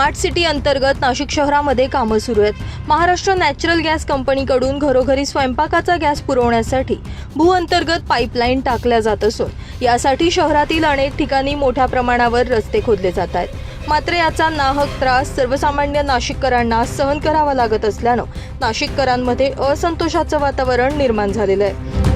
Smart city अंतर्गत नाशिक शहरामध्ये कामं सुरू आहेत. महाराष्ट्र नॅचरल गॅस कंपनीकडून घरोघरी स्वयंपाकाचा गॅस पुरवण्यासाठी भूअंतर्गत पाईपलाईन टाकल्या जात असून यासाठी शहरातील अनेक ठिकाणी मोठ्या प्रमाणावर रस्ते खोदले जात आहेत. मात्र याचा नाहक त्रास सर्वसामान्य नाशिककरांना सहन करावा लागत असल्यानं नाशिककरांमध्ये असंतोषाचं वातावरण निर्माण झालेलं आहे.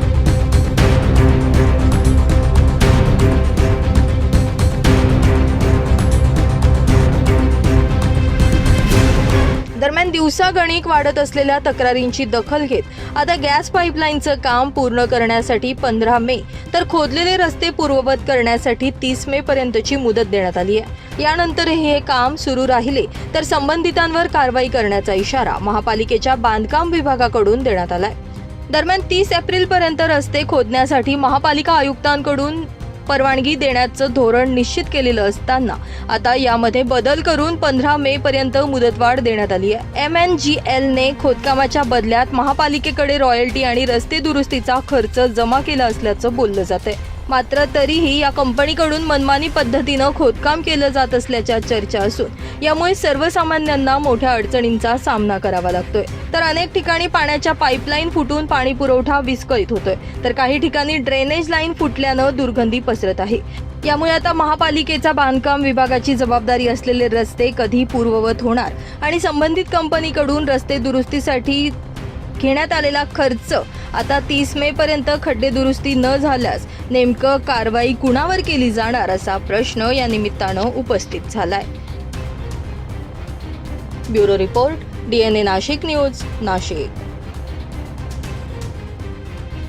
दरम्यान दिवसागणिक वाढत असलेल्या तक्रारींची दखल घेत आता गॅस पाईपलाईनचं काम पूर्ण करण्यासाठी पंधरा मे तर खोदलेले रस्ते पूर्ववत करण्यासाठी तीस मे पर्यंतची मुदत देण्यात आली आहे. यानंतरही हे काम सुरू राहिले तर संबंधितांवर कारवाई करण्याचा इशारा महापालिकेच्या बांधकाम विभागाकडून देण्यात आलाय. दरम्यान तीस एप्रिल पर्यंत रस्ते खोदण्यासाठी महापालिका आयुक्तांकडून परवानगी देण्याचं धोरण निश्चित केलेलं असताना आता यामध्ये बदल करून पंधरा मे पर्यंत मुदतवाढ देण्यात आली आहे. एम एन जी एलने खोदकामाच्या बदल्यात महापालिकेकडे रॉयल्टी आणि रस्ते दुरुस्तीचा खर्च जमा केला असल्याचं बोललं जात आहे मात्र तरीही या कंपनीकडून मनमानी पद्धतीनं खोदकाम केलं जात असल्याच्या चर्चा असून यामुळे सर्वसामान्यांना मोठ्या अडचणींचा सामना करावा लागतोय. तर अनेक ठिकाणी पाण्याच्या पाईपलाईन फुटून पाणी पुरवठा विस्कळीत होतोय. तर काही ठिकाणी ड्रेनेज लाईन फुटल्यानं दुर्गंधी पसरत आहे. यामुळे आता महापालिकेचा बांधकाम विभागाची जबाबदारी असलेले रस्ते कधी पूर्ववत होणार आणि संबंधित कंपनीकडून रस्ते दुरुस्तीसाठी घेण्यात आलेला खर्च आता तीस मे पर्यंत खड्डे दुरुस्ती न झाल्यास नेमकं कारवाई कुणावर केली जाणार असा प्रश्न या निमित्तानं उपस्थित झालाय. Bureau report DNA Nashik news Nashik.